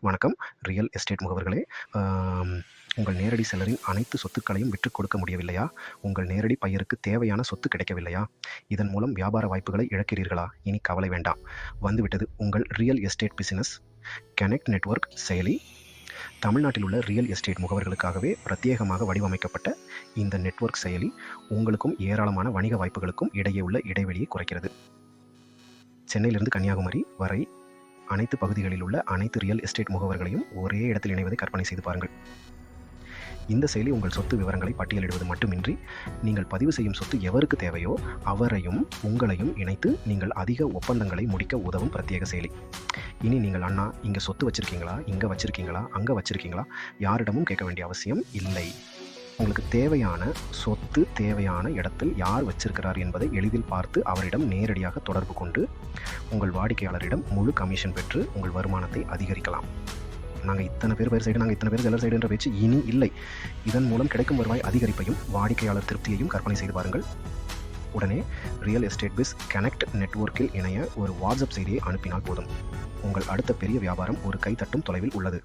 வணக்கம். Real estate முகவர்களே உங்கள் நேரடி செலரின் அனைத்து சொத்துக்களையும் விற்றுக் கொடுக்க முடியவில்லையா? உங்கள் நேரடி பையருக்கு தேவையான சொத்து கிடைக்கவில்லையா? இதன் மூலம் வியாபார வாய்ப்புகளை இழக்கிறீர்களா? இனி கவலை வேண்டாம். வந்துவிட்டது உங்கள் real estate business. Connect network செயலி. தமிழ்நாட்டில் உள்ள ரியல் எஸ்டேட் முகவர்களுக்காகவே பிரத்யேகமாக வடிவமைக்கப்பட்ட இந்த நெட்வொர்க் செயலி உங்களுக்கும் ஏராளமான வணிக வாய்ப்புகளுக்கும் இடையே உள்ள இடைவெளியை குறைக்கிறது. சென்னையிலிருந்து கன்னியாகுமரி வரை அனைத்து பகுதிகளில் உள்ள அனைத்து ரியல் எஸ்டேட் முகவர்களையும் ஒரே இடத்தில் இணைவதை கற்பனை செய்து பாருங்கள். இந்த செயலி உங்கள் சொத்து விவரங்களை பட்டியலிடுவது மட்டுமின்றி நீங்கள் பதிவு செய்யும் சொத்து எவருக்கு தேவையோ அவரையும் உங்களையும் இணைத்து நீங்கள் அதிக ஒப்பந்தங்களை முடிக்க உதவும் பிரத்யேக செயலி. இனி நீங்கள் அண்ணா இங்கே சொத்து வச்சுருக்கீங்களா? இங்கே வச்சுருக்கீங்களா? அங்கே வச்சுருக்கீங்களா? யாரிடமும் கேட்க வேண்டிய அவசியம் இல்லை. உங்களுக்கு தேவையான சொத்து தேவையான இடத்தில் யார் வச்சிருக்கிறார் என்பதை எளிதில் பார்த்து அவரிடம் நேரடியாக தொடர்பு கொண்டு உங்கள் வாடிக்கையாளரிடம் முழு கமிஷன் பெற்று உங்கள் வருமானத்தை அதிகரிக்கலாம். நாங்கள் இத்தனை பேர் பேர் சைடு நாங்கள் இத்தனை பேர் செல்லர் சைடு என்ற பேச்சு இனி இல்லை. இதன் மூலம் கிடைக்கும் வருவாய் அதிகரிப்பையும் வாடிக்கையாளர் திருப்தியையும் கற்பனை செய்து பாருங்கள். உடனே ரியல் எஸ்டேட் பிஸ் கனெக்ட் நெட்வொர்க்கில் இணைய ஒரு வாட்ஸ்அப் செய்தியை அனுப்பினால் போதும். உங்கள் அடுத்த பெரிய வியாபாரம் ஒரு கைத்தட்டும் தொலைவில் உள்ளது.